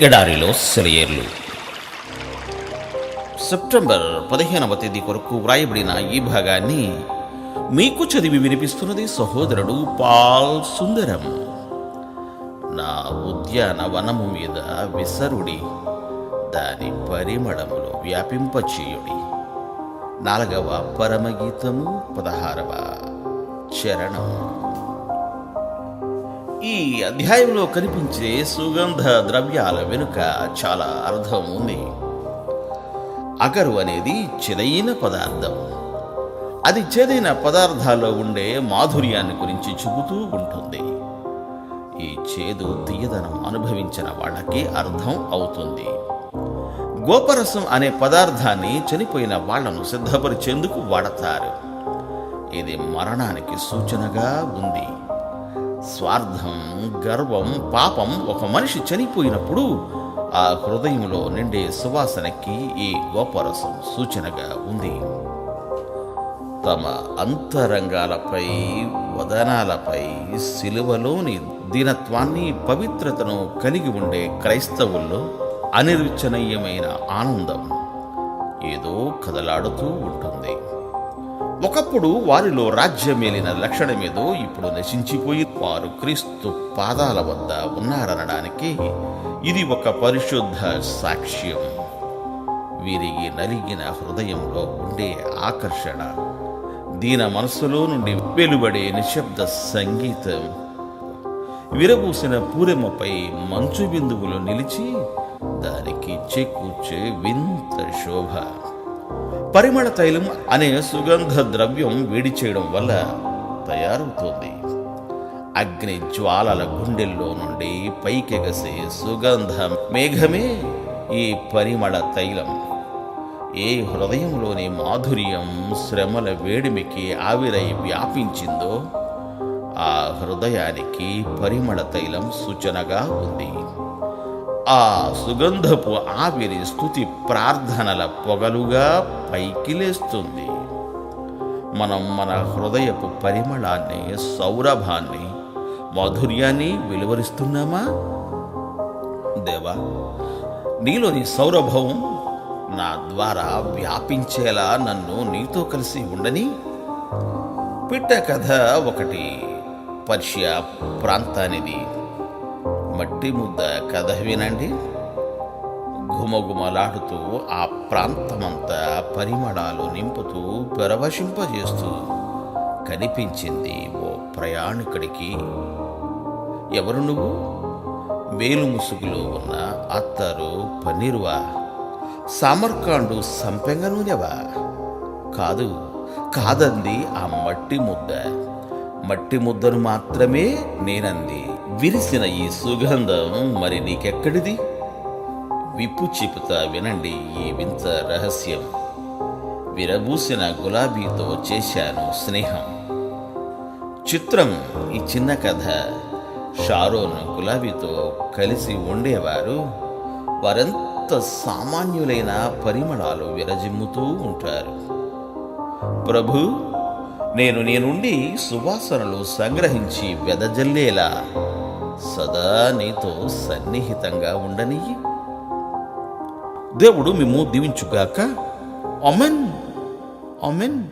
ఎడారిలో సెలయేర్లు. సెప్టెంబర్ పదిహేనవ తేదీ కొరకు వ్రాయబడిన ఈ భాగాన్ని మీకు చదివి వినిపిస్తున్నది సహోదరుడు పాల్ సుందరం. నా ఉద్యాన వనము మీద విసరుడి దాని పరిమళములు వ్యాపింపచేయుడి. నాలుగవ పరమగీతము పదహారవ చరణం. ఈ అధ్యాయంలో కనిపించే సుగంధ ద్రవ్యాల వెనుక చాలా అర్థం ఉంది. అగరు అనేది చెదైన పదార్థం. అది చెదైన పదార్థాల్లో ఉండే మాధుర్యాన్ని గురించి చెబుతూ ఉంటుంది. ఈ చేదు తీయదనం అనుభవించిన వాళ్ళకి అర్థం అవుతుంది. గోపరసం అనే పదార్థాన్ని చనిపోయిన వాళ్ళను సిద్ధపరిచేందుకు వాడతారు. ఇది మరణానికి సూచనగా ఉంది. స్వార్థం గర్వం పాపం ఒక మనిషి చనిపోయినప్పుడు ఆ హృదయంలో నిండే సువాసనకి ఈ గోపరసం సూచనగా ఉంది. తమ అంతరంగాలపై వదనాలపై సిలువలోని దీనత్వాన్ని పవిత్రతను కలిగి ఉండే క్రైస్తవుల్లో అనిర్వచనీయమైన ఆనందం ఏదో కదలాడుతూ ఉంటుంది. ఒకప్పుడు వారిలో రాజ్యమేలిన లక్షణమేదో ఇప్పుడు నశించిపోయి వారు క్రీస్తు పాదాల వద్ద ఉన్నారనడానికి ఇది ఒక పరిశుద్ధ సాక్ష్యం. వీరికి నలిగిన హృదయంలో ఉండే ఆకర్షణ దీన మనస్సులో నుండి వెలువడే నిశ్శబ్ద సంగీతం విరబూసిన పూరెమ్మపై మంచు బిందువులు నిలిచి దానికి చేకూర్చే వింత శోభ. పరిమళ తైలం అనే సుగంధ ద్రవ్యం వేడి చేయడం వల్ల తయారవుతోంది. అగ్ని జ్వాలల గుండెల్లో నుండి పైకెగసే సుగంధ మేఘమే ఈ పరిమళ తైలం. ఏ హృదయంలోని మాధుర్యం శ్రమల వేడిమికి ఆవిరై వ్యాపించిందో ఆ హృదయానికి పరిమళ తైలం సూచనగా ఉంది. ఆ సుగంధపు ఆవిరి స్థుతి ప్రార్థనల పొగలుగా పైకి లేస్తుంది. మనం మన హృదయపు పరిమళాన్ని సౌరభాన్ని మాధుర్యాన్ని వెలువరిస్తున్నామా? దేవా నీలోని సౌరభం నా ద్వారా వ్యాపించేలా నన్ను నీతో కలిసి ఉండని? పిట్ట కథ ఒకటి పర్షియా ప్రాంతానిది. మట్టి ముద్ద కథ వినండి. ఘుమఘుమలాడుతూ ఆ ప్రాంతమంతా పరిమళాలు నింపుతూ పెరవశింపజేస్తూ కనిపించింది ఓ ప్రయాణికుడికి. ఎవరు నువ్వు? మేలు ముసుగులో ఉన్న అత్తరు పన్నీరువా? సామర్కాండు సంపెంగ నూనెవా? కాదు కాదంది ఆ మట్టి ముద్ద. మట్టి ముద్దను మాత్రమే నేనంది. విరిసిన ఈ సుగంధం మరి నీకెక్కడిది? విప్పు చిపుతా వినండి ఈ వింత రహస్యం. విరబూసిన గులాబీతో చేశాను స్నేహం. చిత్రం ఈ చిన్న కథ. షారోన్ గులాబీతో కలిసి ఉండేవారు. వారెంత సామాన్యులైన పరిమళాలు విరజిమ్ముతూ ఉంటారు. ప్రభు నేను నీ నుండి సువాసనలు సంగ్రహించి వెదజల్లేలా? సదా నీతో సన్నిహితంగా ఉండనియ్యి. దేవుడు మేము దీవించుగాక. Amen amen